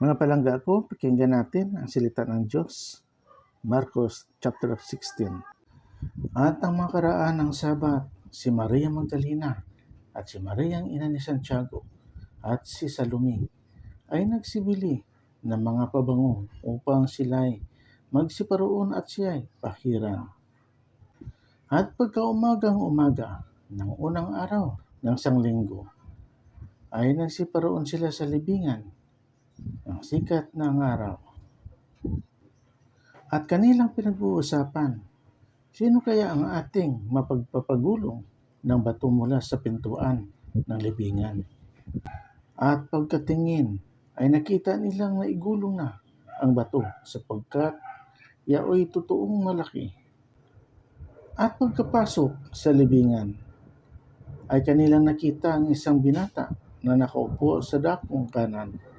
Mga palangga ko, pakinggan natin ang salita ng Diyos. Marcos chapter 16. At ang mga karaan ng Sabat, si Maria Magdalena at si Maria ang ina ni Santiago at si Salome ay nagsibili ng mga pabango upang sila'y magsiparoon at siya'y pahiran. At pagkaumagang umaga ng unang araw ng sanglinggo, ay nagsiparoon sila sa libingan ng sikat ng araw. At kanilang pinag-uusapan, sino kaya ang ating mapagpapagulong ng bato mula sa pintuan ng libingan? At pagkatingin, ay nakita nilang naigulong na ang bato sapagkat yaoy totoong malaki. At pagkapasok sa libingan, ay kanilang nakita ang isang binata na nakaupo sa dakong kanan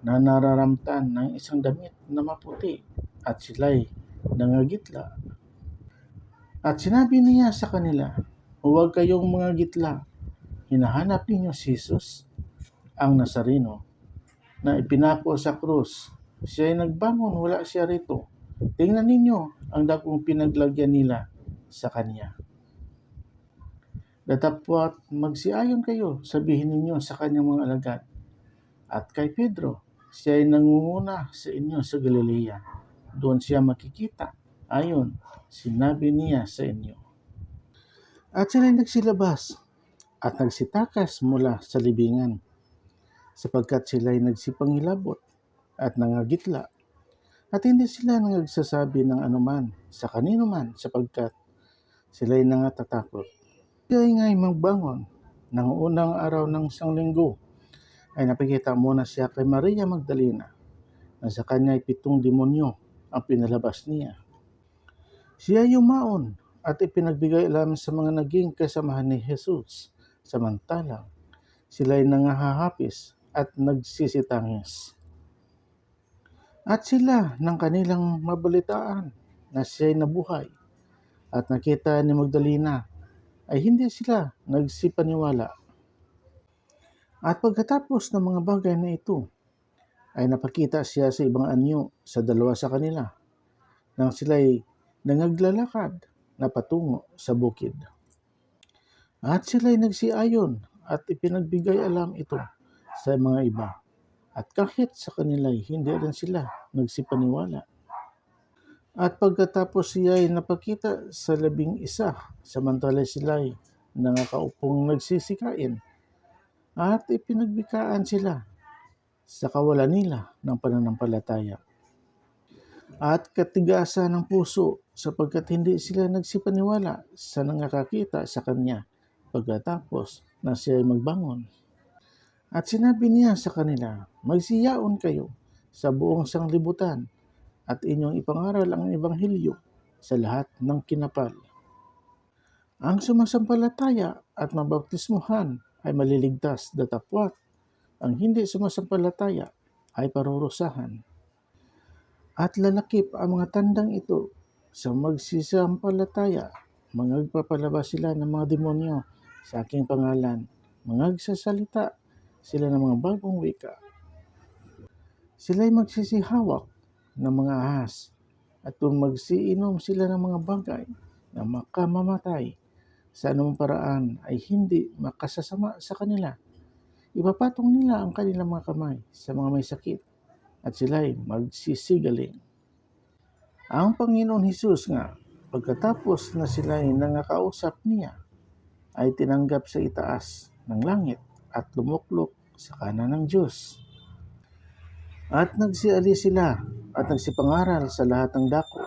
na nararamtan ng isang damit na maputi at sila'y nangagitla. At sinabi niya sa kanila, Huwag kayong mga gitla. Hinahanap ninyo si Jesus, ang Nazareno, na ipinako sa krus. Siya ay nagbangon, wala siya rito. Tingnan ninyo ang dakong pinaglagyan nila sa kanya. Datapwat magsiayon kayo, sabihin ninyo sa kanyang mga alagad. At kay Pedro, siya ay nangunguna sa inyo sa Galilea. Doon siya makikita. Ayon, sinabi niya sa inyo. At sila nagsilabas at nagsitakas mula sa libingan sapagkat sila ay nagsipangilabot at nangagitla at hindi sila nagsasabi ng anuman sa kanino man sapagkat sila ay nangatatakot. Siya ay ngay magbangon ng unang araw ng isang linggo ay napakita muna siya kay Maria Magdalena na sa kanya ay pitong demonyo ang pinalabas niya. Siya yumaon at ipinagbigay alam sa mga naging kasamahan ni Jesus. Samantalang sila ay nangahahapis at nagsisitangis. At sila ng kanilang mabalitaan na siya'y nabuhay at nakita ni Magdalena ay hindi sila nagsipaniwala. At pagkatapos ng mga bagay na ito, ay napakita siya sa ibang anyo sa dalawa sa kanila nang sila'y nangaglalakad na patungo sa bukid. At sila'y nagsiayon at ipinagbigay alam ito sa mga iba. At kahit sa kanila'y hindi rin sila nagsipaniwala. At pagkatapos siya ay napakita sa labing isa, samantala sila'y nangakaupong nagsisikain. At ipinagbikaan sila sa kawalan nila ng pananampalataya. At katigasan ng puso sapagkat hindi sila nagsipaniwala sa nangakakita sa kanya pagkatapos na siya ay magbangon. At sinabi niya sa kanila, magsiyaon kayo sa buong sanglibutan at inyong ipangaral ang ebanghelyo sa lahat ng kinapal. Ang sumasampalataya at mabaptismuhan ay maliligtas datapwat. Ang hindi sumasampalataya ay parurusahan. At lalakip ang mga tandang ito sa magsisampalataya. Mangagpapalabas sila ng mga demonyo sa aking pangalan. Mangagsasalita sila ng mga bagong wika. Sila'y magsisihawak ng mga ahas at kung magsiinom sila ng mga bagay na makamamatay sa anumang paraan ay hindi makasasama sa kanila. Ipapatong nila ang kanilang mga kamay sa mga may sakit at sila'y magsisigaling. Ang Panginoon Hesus nga, pagkatapos na sila'y nangakausap niya, ay tinanggap sa itaas ng langit at lumuklok sa kanan ng Diyos. At nagsiali sila at nagsipangaral sa lahat ng dako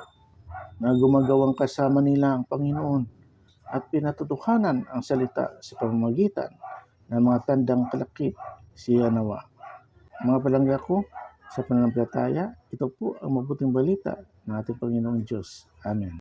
na gumagawang kasama nila ang Panginoon at pinatutuhanan ang salita sa pamamagitan ng mga tandang kalakip siya nawa. Mga palangga ko, sa pananampalataya, ito po ang mabuting balita ng ating Panginoong Diyos. Amen.